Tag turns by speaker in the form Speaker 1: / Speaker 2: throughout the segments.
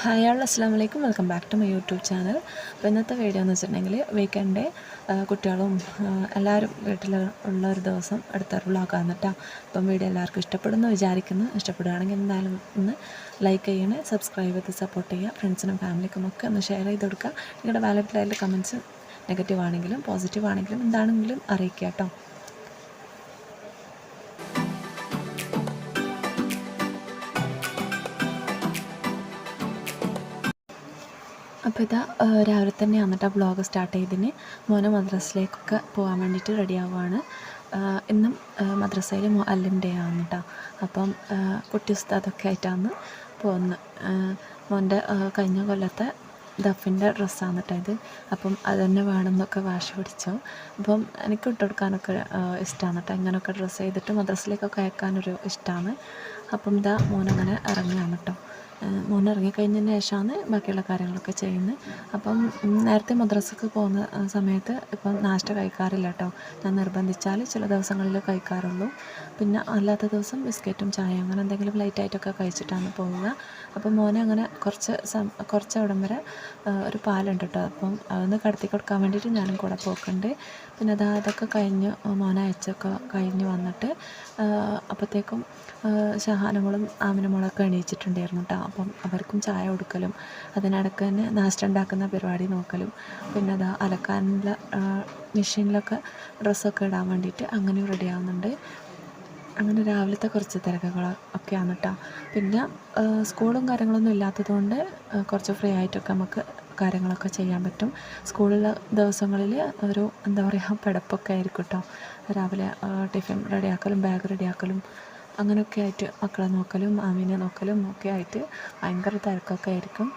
Speaker 1: Hi all അസ്സാം വലൈക്കും welcome back to my YouTube channel. അപ്പോൾ ഇന്നത്തെ വീഡിയോ എന്ന് വെച്ചിട്ടുണ്ടെങ്കിൽ വീക്കെൻഡ് കുട്ടികളും എല്ലാവരും വീട്ടിൽ ഉള്ള ഒരു ദിവസം എടുത്ത വ്ളോഗാണ് കേട്ടോ അപ്പം വീഡിയോ എല്ലാവർക്കും ഇഷ്ടപ്പെടുന്നു വിചാരിക്കുന്നു. ഇഷ്ടപ്പെടുകയാണെങ്കിൽ എന്തായാലും ഒന്ന് ലൈക്ക് ചെയ്യണേ സബ്സ്ക്രൈബ് ചെയ്ത് സപ്പോർട്ട് ചെയ്യുക ഫ്രണ്ട്സിനും ഫാമിലിക്കും ഒക്കെ ഒന്ന് ഷെയർ ചെയ്ത് കൊടുക്കുക. നിങ്ങളുടെ വാലറ്റിലായാലും കമൻസ് നെഗറ്റീവ് ആണെങ്കിലും പോസിറ്റീവ് ആണെങ്കിലും എന്താണെങ്കിലും അറിയിക്കുക കേട്ടോ അപ്പോൾ ഇതാ രാവിലെ തന്നെ വന്നിട്ട് ബ്ലോഗ് സ്റ്റാർട്ട് ചെയ്തതിന് മോനെ മദ്രസയിലേക്കൊക്കെ പോകാൻ വേണ്ടിയിട്ട് റെഡി ആവുകയാണ് ഇന്നും മദ്രസയിൽ അല്ലിം ഡേ ആണ് കേട്ടോ അപ്പം കുട്ടി ഉസ്താദൊക്കെ ആയിട്ടാണ് പോകുന്നത് ആ, മോന്റെ ആ, കഴിഞ്ഞ കൊല്ലത്തെ ദഫിന്റെ ഡ്രസ്സാണ് കേട്ടോ ഇത്. അപ്പം അത് തന്നെ വേണമെന്നൊക്കെ വാശി പിടിച്ചു. അപ്പം എനിക്ക് ഇട്ട് കൊടുക്കാനൊക്കെ ഇഷ്ടമാണ് കേട്ടോ ഇങ്ങനെയൊക്കെ ഡ്രസ്സ് ചെയ്തിട്ട് മദ്രസയിലേക്കൊക്കെ അയക്കാനൊരു ഇഷ്ടമാണ് അപ്പം ഇതാ മോനങ്ങനെ ഇറങ്ങുകയാണ് കേട്ടോ മോൻ ഇറങ്ങിക്കഴിഞ്ഞതിന് ശേഷമാണ് ബാക്കിയുള്ള കാര്യങ്ങളൊക്കെ ചെയ്യുന്നത്. അപ്പം നേരത്തെ മദ്രസക്ക് പോകുന്ന സമയത്ത് ഇപ്പം നാഷ്ട കഴിക്കാറില്ല കേട്ടോ. ഞാൻ നിർബന്ധിച്ചാൽ ചില ദിവസങ്ങളിൽ കഴിക്കാറുള്ളൂ. പിന്നെ അല്ലാത്ത ദിവസം ബിസ്ക്കറ്റും ചായ അങ്ങനെ എന്തെങ്കിലും ലൈറ്റായിട്ടൊക്കെ കഴിച്ചിട്ടാണ് പോവുക. അപ്പം മോനെ അങ്ങനെ കുറച്ച് കുറച്ച് അവിടം വരെ ഒരു പാലുണ്ട് കേട്ടോ. അപ്പം അതൊന്ന് കടത്തി കൊടുക്കാൻ വേണ്ടിയിട്ട് ഞാനും കൂടെ പോക്കുണ്ട്. പിന്നെ അതാ അതൊക്കെ കഴിഞ്ഞ് മോനെ അയച്ചൊക്കെ കഴിഞ്ഞ് വന്നിട്ട് അപ്പോഴത്തേക്കും ഷഹാനമോളും ആമിനമോളൊക്കെ എണീച്ചിട്ടുണ്ടായിരുന്നു കേട്ടോ. അപ്പം അവർക്കും ചായ കൊടുക്കലും അതിനിടയ്ക്ക് തന്നെ നാശം ഉണ്ടാക്കുന്ന പരിപാടി നോക്കലും പിന്നെ അതാ അലക്കാനുള്ള മെഷീനിലൊക്കെ ഡ്രസ്സൊക്കെ ഇടാൻ വേണ്ടിയിട്ട് അങ്ങനെ റെഡി ആവുന്നുണ്ട്. അങ്ങനെ രാവിലത്തെ കുറച്ച് തിരക്കുകൾ ഒക്കെയാണ് കേട്ടോ. പിന്നെ സ്കൂളും കാര്യങ്ങളൊന്നും ഇല്ലാത്തതുകൊണ്ട് കുറച്ച് ഫ്രീ ആയിട്ടൊക്കെ നമുക്ക് കാര്യങ്ങളൊക്കെ ചെയ്യാൻ പറ്റും. സ്കൂളിലെ ദിവസങ്ങളിൽ ഒരു എന്താ പറയുക പിടപ്പൊക്കെ ആയിരിക്കും കേട്ടോ. രാവിലെ ടിഫിൻ റെഡിയാക്കലും ബാഗ് റെഡിയാക്കലും അങ്ങനെയൊക്കെ ആയിട്ട് മക്കളെ നോക്കലും ആമീനെ നോക്കലും ഒക്കെ ആയിട്ട് ഭയങ്കര തിരക്കൊക്കെ ആയിരിക്കും.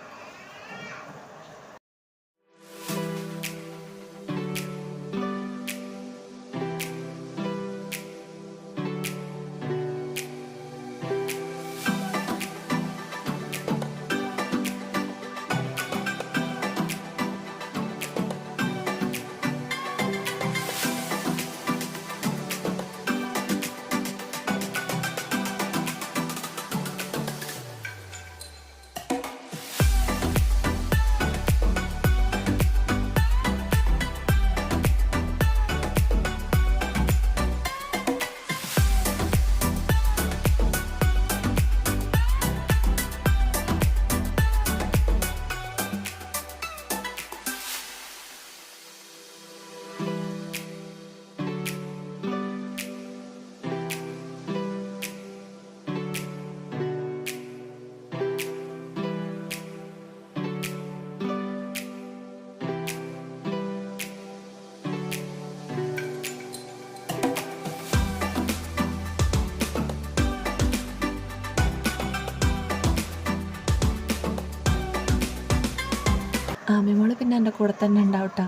Speaker 1: പിന്നെ എന്റെ കൂടെ തന്നെ ഉണ്ടാവും കേട്ടോ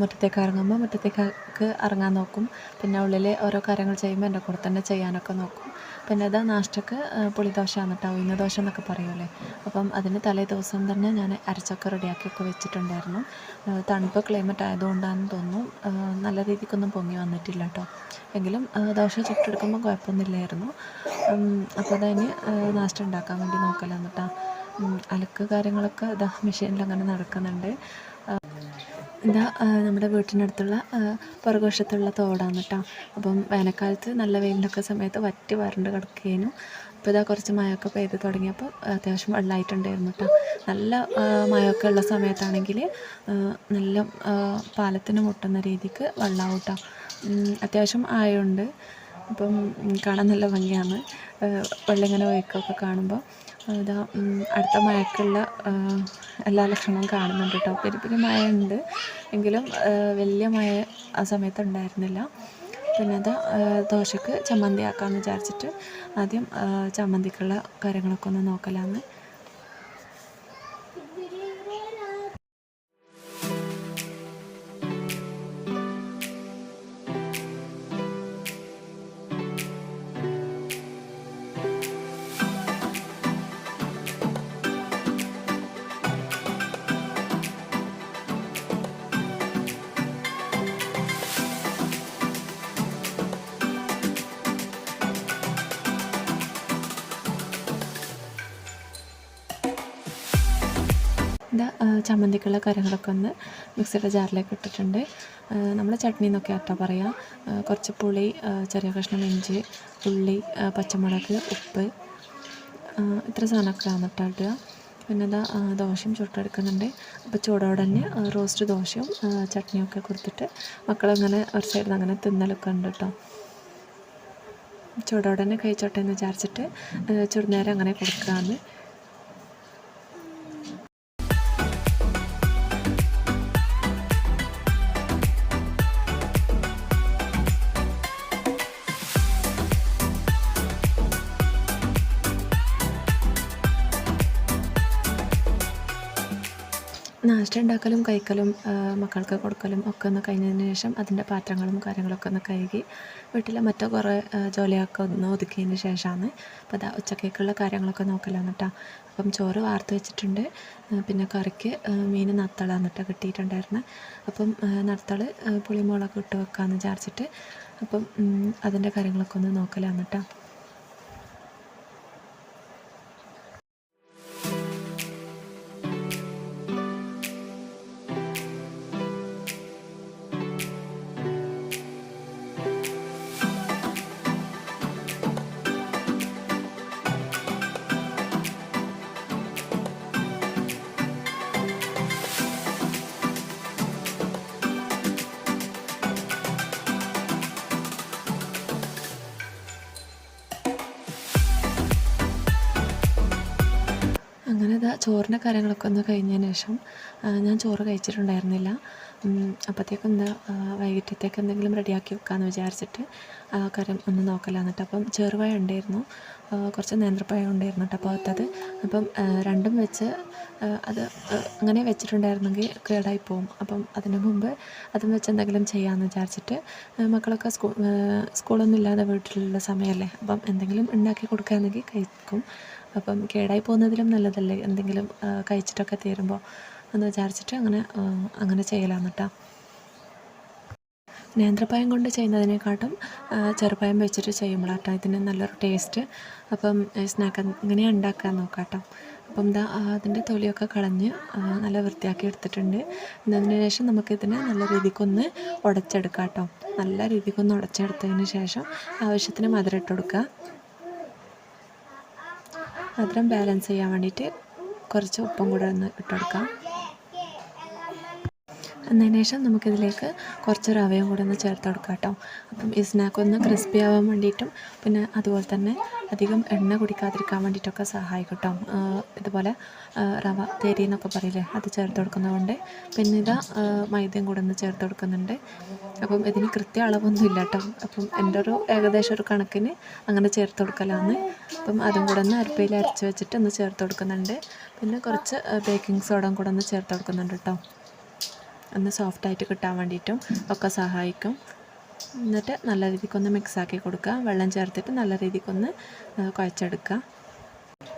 Speaker 1: മുറ്റത്തേക്ക് ഇറങ്ങുമ്പോൾ മുറ്റത്തേക്ക് ഇറങ്ങാൻ നോക്കും. പിന്നെ ഉള്ളിൽ ഓരോ കാര്യങ്ങൾ ചെയ്യുമ്പോൾ എന്റെ കൂടെ തന്നെ ചെയ്യാനൊക്കെ നോക്കും. പിന്നെ അത് നാഷ്ടക്ക് പുളിദോശ കേട്ടോ ഉഴുന്ന ദോശ എന്നൊക്കെ പറയൂലേ. അപ്പം അതിന് തലേ ദിവസം തന്നെ ഞാൻ അരച്ചൊക്കെ റെഡിയാക്കിയൊക്കെ വെച്ചിട്ടുണ്ടായിരുന്നു. തണുപ്പ് ക്ലൈമറ്റ് ആയതുകൊണ്ടാണെന്ന് തോന്നുന്നു. നല്ല രീതിക്കൊന്നും പൊങ്ങി വന്നിട്ടില്ല കേട്ടോ എങ്കിലും ദോശ ചുട്ടെടുക്കുമ്പോൾ കുഴപ്പമൊന്നുമില്ലായിരുന്നു. അപ്പോൾ അതിന് നാഷ്ട ഉണ്ടാക്കാൻ വേണ്ടി ഉം, അലക്ക് കാര്യങ്ങളൊക്കെ ഇതാ മെഷീനിൽ അങ്ങനെ നടക്കുന്നുണ്ട് ഇതാ നമ്മുടെ വീട്ടിനടുത്തുള്ള പുറകുവശത്തുള്ള തോടാണ് കേട്ടോ അപ്പം വേനൽക്കാലത്ത് നല്ല വെയിലിനൊക്കെ സമയത്ത് വറ്റി വരണ്ട് കിടക്കുകയും അപ്പോൾ ഇതാ കുറച്ച് മഴയൊക്കെ പെയ്ത് തുടങ്ങിയപ്പോൾ അത്യാവശ്യം വെള്ളമായിട്ടുണ്ടായിരുന്നു കേട്ടോ നല്ല മഴയൊക്കെ ഉള്ള സമയത്താണെങ്കിൽ നല്ല പാലത്തിന് മുട്ടുന്ന രീതിക്ക് വെള്ളമാവും കേട്ടോ അത്യാവശ്യം ആയതുകൊണ്ട് അപ്പം കാണാൻ നല്ല ഭംഗിയാണ്. വെള്ളം ഇങ്ങനെ ഒഴുക്കൊക്കെ കാണുമ്പോൾ ഇതാ അടുത്ത മഴക്കുള്ള എല്ലാ ലക്ഷണവും കാണുന്നുണ്ട് കേട്ടോ. പെരി പെരി മഴ ഉണ്ട് എങ്കിലും വലിയ മഴ ആ സമയത്ത് ഉണ്ടായിരുന്നില്ല. പിന്നെ അത് ദോശക്ക് ചമ്മന്തി ആക്കാമെന്ന് വിചാരിച്ചിട്ട് ആദ്യം ചമ്മന്തിക്കുള്ള കാര്യങ്ങളൊക്കെ ഒന്ന് നോക്കലാന്ന് ചമ്മന്തിക്കുള്ള കാര്യങ്ങളൊക്കെ ഒന്ന് മിക്സിയുടെ ജാറിലേക്ക് ഇട്ടിട്ടുണ്ട്. നമ്മൾ ചട്നി എന്നൊക്കെ ആട്ടോ പറയാം. കുറച്ച് പുളി ചെറിയ കഷ്ണം ഇഞ്ചി ഉള്ളി പച്ചമുളക് ഉപ്പ്. ഇത്ര സാധനമൊക്കെ വന്നിട്ട് ഇടുക. പിന്നെ എന്താ ദോശയും ചുട്ടെടുക്കുന്നുണ്ട്. അപ്പോൾ ചൂടോടെ തന്നെ റോസ്റ്റ് ദോശയും ചട്നിയൊക്കെ കൊടുത്തിട്ട് മക്കളങ്ങനെ ഒരു സൈഡിൽ അങ്ങനെ തിന്നലൊക്കെ ഉണ്ട് കേട്ടോ ചൂടോടെ തന്നെ കഴിച്ചോട്ടെ എന്ന് വിചാരിച്ചിട്ട് ചെറുനേരം അങ്ങനെ കൊടുക്കാമെന്ന് നാഷ്ട ഉണ്ടാക്കലും കഴിക്കലും മക്കൾക്ക് കൊടുക്കലും ഒക്കെ ഒന്ന് കഴിഞ്ഞതിന് ശേഷം അതിന്റെ പാത്രങ്ങളും കാര്യങ്ങളൊക്കെ ഒന്ന് കഴുകി വീട്ടിലെ മറ്റു കുറേ ജോലിയൊക്കെ ഒന്ന് ഒതുക്കിയതിന് ശേഷമാണ് അപ്പോൾ അതാ ഉച്ചക്കേക്കുള്ള കാര്യങ്ങളൊക്കെ നോക്കലാണ് കേട്ടോ അപ്പം ചോറ് വാർത്ത് വെച്ചിട്ടുണ്ട്. പിന്നെ കറിക്ക് മീൻ നത്തളാണ് കേട്ടോ കിട്ടിയിട്ടുണ്ടായിരുന്നത് അപ്പം നത്തൾ പുളിമുളക് ഇട്ട് വെക്കാമെന്ന് വിചാരിച്ചിട്ട് അപ്പം അതിന്റെ കാര്യങ്ങളൊക്കെ ഒന്ന് നോക്കലാണ് കേട്ടോ ചോറിന്റെ കാര്യങ്ങളൊക്കെ ഒന്ന് കഴിഞ്ഞതിന് ശേഷം ഞാൻ ചോറ് കഴിച്ചിട്ടുണ്ടായിരുന്നില്ല. അപ്പോഴത്തേക്കും എന്താ വൈകിട്ടത്തേക്ക് എന്തെങ്കിലും റെഡിയാക്കി വെക്കാമെന്ന് വിചാരിച്ചിട്ട് കാര്യം ഒന്ന് നോക്കല എന്നിട്ട്. അപ്പം ചെറുപഴം ഉണ്ടായിരുന്നു. കുറച്ച് നേന്ത്രപ്പഴം ഉണ്ടായിരുന്നു കേട്ടോ അപ്പോഴത്തത് അപ്പം രണ്ടും വെച്ച് അത് അങ്ങനെ വെച്ചിട്ടുണ്ടായിരുന്നെങ്കിൽ കേടായി പോകും അപ്പം അതിന് മുമ്പ് അതും വെച്ച് എന്തെങ്കിലും ചെയ്യാമെന്ന് വിചാരിച്ചിട്ട് മക്കളൊക്കെ സ്കൂൾ സ്കൂളൊന്നും ഇല്ലാതെ വീട്ടിലുള്ള സമയമല്ലേ. അപ്പം എന്തെങ്കിലും ഉണ്ടാക്കി കൊടുക്കുകയാണെങ്കിൽ കഴിക്കും. അപ്പം കേടായി പോകുന്നതിലും നല്ലതല്ലേ? എന്തെങ്കിലും കഴിച്ചിട്ടൊക്കെ തീരുമ്പോൾ എന്ന് വിചാരിച്ചിട്ട് അങ്ങനെ അങ്ങനെ ചെയ്യലാണ് കേട്ടോ നേന്ത്രപ്പഴം കൊണ്ട് ചെയ്യുന്നതിനെക്കാട്ടും ചെറുപ്പായം വെച്ചിട്ട് ചെയ്യുമ്പോഴാട്ടോ ഇതിന് നല്ലൊരു ടേസ്റ്റ്. അപ്പം സ്നാക്ക് ഇങ്ങനെ ഉണ്ടാക്കാൻ നോക്കാം അപ്പം ഇതാ അതിന്റെ തൊലിയൊക്കെ കളഞ്ഞ് നല്ല വൃത്തിയാക്കി എടുത്തിട്ടുണ്ട്. എന്നതിന് ശേഷം നമുക്കിതിനെ നല്ല രീതിക്കൊന്ന് ഉടച്ചെടുക്കാം കേട്ടോ നല്ല രീതിക്കൊന്ന് ഉടച്ചെടുത്തതിന് ശേഷം ആവശ്യത്തിന് മധുരം ഇട്ട് കൊടുക്കുക മധുരം ബാലൻസ് ചെയ്യാൻ വേണ്ടിയിട്ട് കുറച്ച് ഉപ്പും കൂടെ ഒന്ന് ഇട്ടെടുക്കാം എന്നതിന് ശേഷം നമുക്കിതിലേക്ക് കുറച്ച് റവയും കൂടെ ഒന്ന് ചേർത്ത് കൊടുക്കാം കേട്ടോ. അപ്പം ഈ സ്നാക്ക് ഒന്ന് ക്രിസ്പി ആവാൻ വേണ്ടിയിട്ടും പിന്നെ അതുപോലെ തന്നെ അധികം എണ്ണ കുടിക്കാതിരിക്കാൻ വേണ്ടിയിട്ടൊക്കെ സഹായിക്കും കേട്ടോ. ഇതുപോലെ റവ തേരി എന്നൊക്കെ പറയില്ലേ അത് ചേർത്ത് കൊടുക്കുന്നതുകൊണ്ട്. പിന്നെ ഇതാ മൈദയും കൂടെ ഒന്ന് ചേർത്ത് കൊടുക്കുന്നുണ്ട്. അപ്പം ഇതിന് കൃത്യ അളവൊന്നും ഇല്ല കേട്ടോ. അപ്പം എന്റെ ഒരു ഏകദേശം ഒരു കണക്കിന് അങ്ങനെ ചേർത്ത് കൊടുക്കലാണ്. അപ്പം അതും കൂടെ ഒന്ന് അരപ്പയിൽ അരച്ച് വെച്ചിട്ട് ഒന്ന് ചേർത്ത് കൊടുക്കുന്നുണ്ട്. പിന്നെ കുറച്ച് ബേക്കിംഗ് സോഡം കൂടെ ഒന്ന് ചേർത്ത് കൊടുക്കുന്നുണ്ട് കേട്ടോ. ഒന്ന് സോഫ്റ്റായിട്ട് കിട്ടാൻ വേണ്ടിയിട്ടും ഒക്കെ സഹായിക്കും. എന്നിട്ട് നല്ല രീതിക്കൊന്ന് മിക്സാക്കി കൊടുക്കുക. വെള്ളം ചേർത്തിട്ട് നല്ല രീതിക്കൊന്ന് കുഴച്ചെടുക്കുക.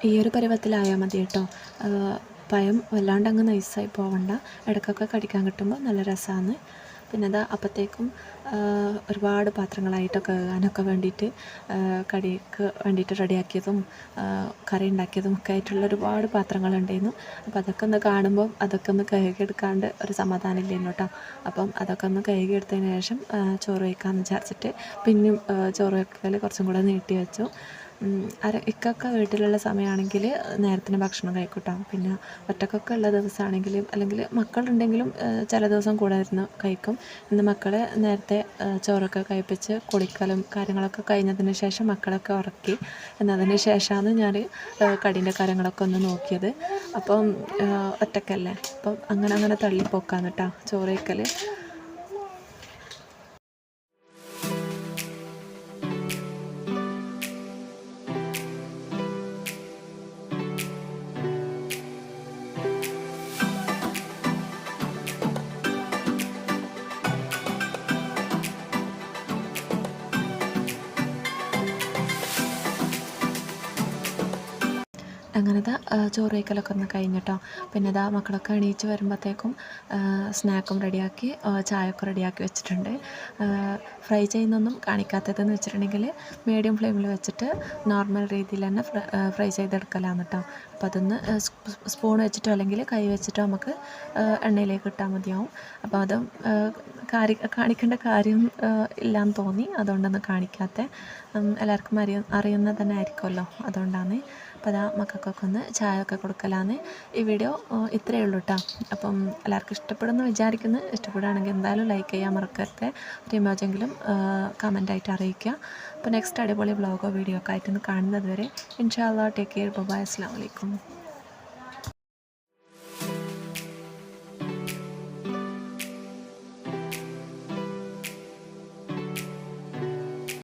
Speaker 1: ഈ ഒരു പരുവത്തിലായാൽ മതി കേട്ടോ. പയം വല്ലാണ്ട് അങ്ങ് നൈസായി പോവണ്ട. ഇടയ്ക്കൊക്കെ കടിക്കാൻ കിട്ടുമ്പോൾ നല്ല രസമാണ് പിന്നെ അത് അപ്പോഴത്തേക്കും ഒരുപാട് പാത്രങ്ങളായിട്ടൊക്കെ കഴുകാനൊക്കെ വേണ്ടിയിട്ട് കടിക്ക് വേണ്ടിയിട്ട് റെഡിയാക്കിയതും കറി ഉണ്ടാക്കിയതും ഒക്കെ ആയിട്ടുള്ള ഒരുപാട് പാത്രങ്ങളുണ്ടായിരുന്നു. അപ്പോൾ അതൊക്കെ ഒന്ന് കാണുമ്പോൾ അതൊക്കെ ഒന്ന് കഴുകിയെടുക്കാണ്ട് ഒരു സമാധാനം ഇല്ലായിരുന്നു കേട്ടോ അപ്പം അതൊക്കെ ഒന്ന് കഴുകിയെടുത്തതിന് ശേഷം ചോറ് വയ്ക്കാമെന്ന് വിചാരിച്ചിട്ട് പിന്നെയും ചോറ് വയ്ക്കൽ കുറച്ചും കൂടെ നീട്ടി വെച്ചു. അര ഇക്കൊക്കെ വീട്ടിലുള്ള സമയമാണെങ്കിൽ നേരത്തിന് ഭക്ഷണം കഴിക്കൂട്ടോ. പിന്നെ ഒറ്റക്കൊക്കെ ഉള്ള ദിവസമാണെങ്കിലും അല്ലെങ്കിൽ മക്കളുണ്ടെങ്കിലും ചില ദിവസം കൂടെ ഇരുന്ന് കഴിക്കും. ഇന്ന് മക്കളെ നേരത്തെ ചോറൊക്കെ കഴിപ്പിച്ച് കുളിക്കലും കാര്യങ്ങളൊക്കെ കഴിഞ്ഞതിന് ശേഷം മക്കളൊക്കെ ഉറക്കി എന്നതിന് ശേഷമാണ് ഞാൻ കടീന്റെ കാര്യങ്ങളൊക്കെ ഒന്ന് നോക്കിയത്. അപ്പം ഒറ്റക്കല്ലേ? അപ്പം അങ്ങനെ അങ്ങനെ തള്ളിപ്പോക്കാന്ന് കേട്ടോ. ചോറ് കഴിക്കൽ അങ്ങനെ ഇതാ ചോറ് വയ്ക്കലൊക്കെ ഒന്ന് കഴിഞ്ഞിട്ടോ. പിന്നെ ഇതാ മക്കളൊക്കെ എണീച്ച് വരുമ്പോഴത്തേക്കും സ്നാക്കും റെഡിയാക്കി ചായയൊക്കെ റെഡിയാക്കി വെച്ചിട്ടുണ്ട്. ഫ്രൈ ചെയ്യുന്നൊന്നും കാണിക്കാത്തതെന്ന് വെച്ചിട്ടുണ്ടെങ്കിൽ മീഡിയം ഫ്ലെയിമിൽ വെച്ചിട്ട് നോർമൽ രീതിയിൽ തന്നെ ഫ്രൈ ചെയ്തെടുക്കലാണ് കേട്ടോ അപ്പോൾ അതൊന്ന് സ്പൂൺ വെച്ചിട്ടോ അല്ലെങ്കിൽ കൈ വെച്ചിട്ടോ നമുക്ക് എണ്ണയിലേക്ക് ഇട്ടാൽ മതിയാവും. അപ്പോൾ അത് കാരി കാണിക്കേണ്ട കാര്യം ഇല്ലയെന്ന് തോന്നി. അതുകൊണ്ടൊന്ന് കാണിക്കാത്ത. എല്ലാവർക്കും അറിയ അറിയുന്നത് തന്നെ ആയിരിക്കുമല്ലോ. അതുകൊണ്ടാണ് അപ്പോൾ അതാ മക്കൾക്കൊക്കെ ഒന്ന് ചായ ഒക്കെ കൊടുക്കലാന്ന് ഈ വീഡിയോ ഇത്രയേ ഉള്ളൂ കേട്ടോ അപ്പം എല്ലാവർക്കും ഇഷ്ടപ്പെടുമെന്ന് വിചാരിക്കുന്നു. ഇഷ്ടപ്പെടുകയാണെങ്കിൽ എന്തായാലും ലൈക്ക് ചെയ്യാൻ മറക്കരുത്. ഒരു ഇമോജെങ്കിലും കമന്റായിട്ട് അറിയിക്കുക. അപ്പോൾ നെക്സ്റ്റ് അടിപൊളി വ്ളോഗോ വീഡിയോ ഒക്കെ ആയിട്ടൊന്ന് കാണുന്നത് വരെ ഇൻഷാല്ലാ ടേക്ക് കെയർ ബബായ് അസ്സാം വലൈക്കും